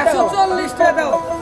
একশো চল্লিশ টাকা দাও।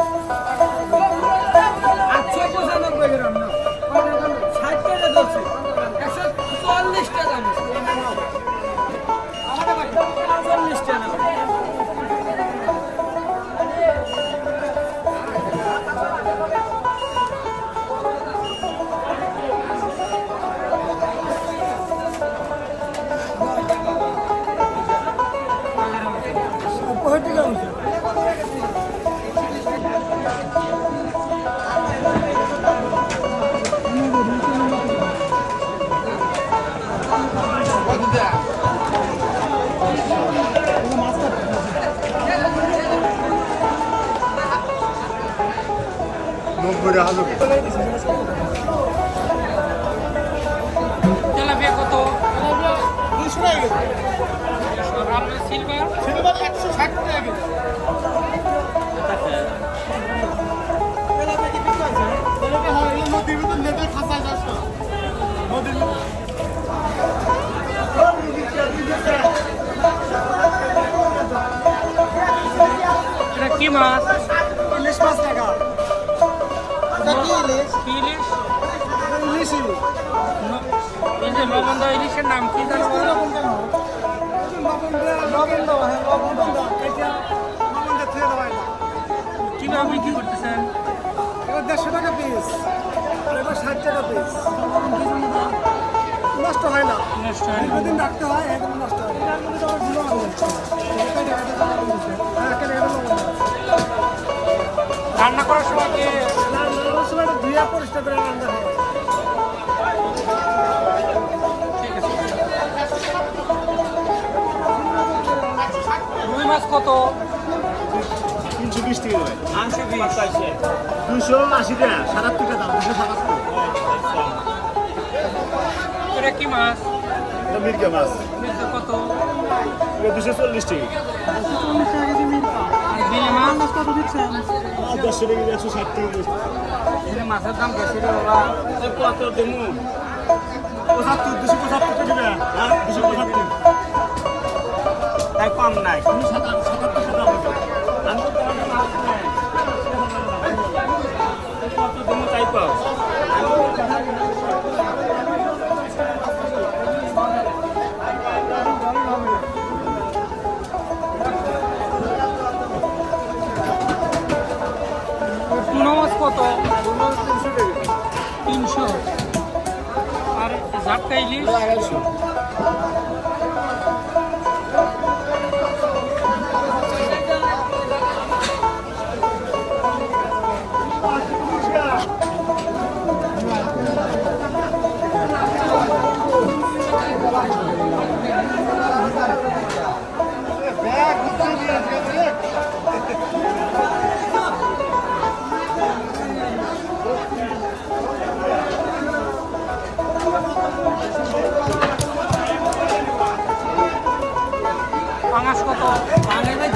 নব্বই হাজার। এটা কি মাছ ইলিশ পাঁচ টাকা। ইলিশ? ইলিশ ইলিশ লবণ দেওয়া ইলিশের নাম কি জানো? লবণ কেন? লবণ দেওয়া- লবণ দেওয়া। এটা লবণ দিয়ে থুয়ে দেওয়া। কীভাবে বিক্রি করতেছেন এবার দেড়শো টাকা পিস আর এবার ষাট টাকা পিস নষ্ট হয়। দীর্ঘদিন রাখতে হয় এখন নষ্ট হয়। রান্না করার সময় কি রান্নার সময় এটা ধুয়ে পরিষ্কার করে রান্না হয় রুই মাছ কত? তিনশো বিশ টাকা দেয় বিশ দুশো আশি টাকা সাতাত্তর টাকা দাম দুশো সাতাত্তর। এটা কি মাছ? মির্গা মাছ। মির্জা কত? দুশো চল্লিশ টাকা। দেড়শো টাকা একশো ষাট টাকা মাছের দাম বেশি কত দেবো পঁচাত্তর দুশো পঁচাত্তর টাকা হ্যাঁ দুশো পঁচাত্তর। তাই কম নাই। তিনশো আর ঝাপটা ইলিশ আড়াইশো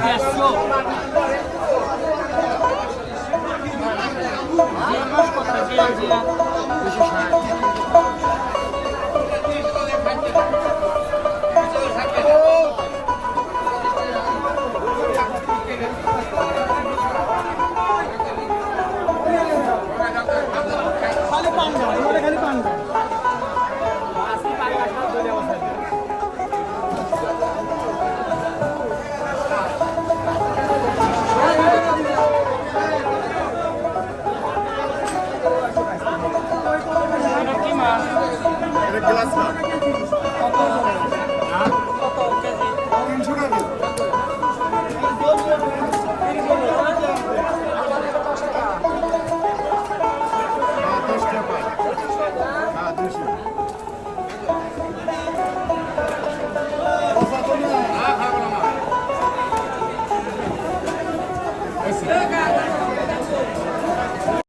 পাঙাশ দেড়শো Stop.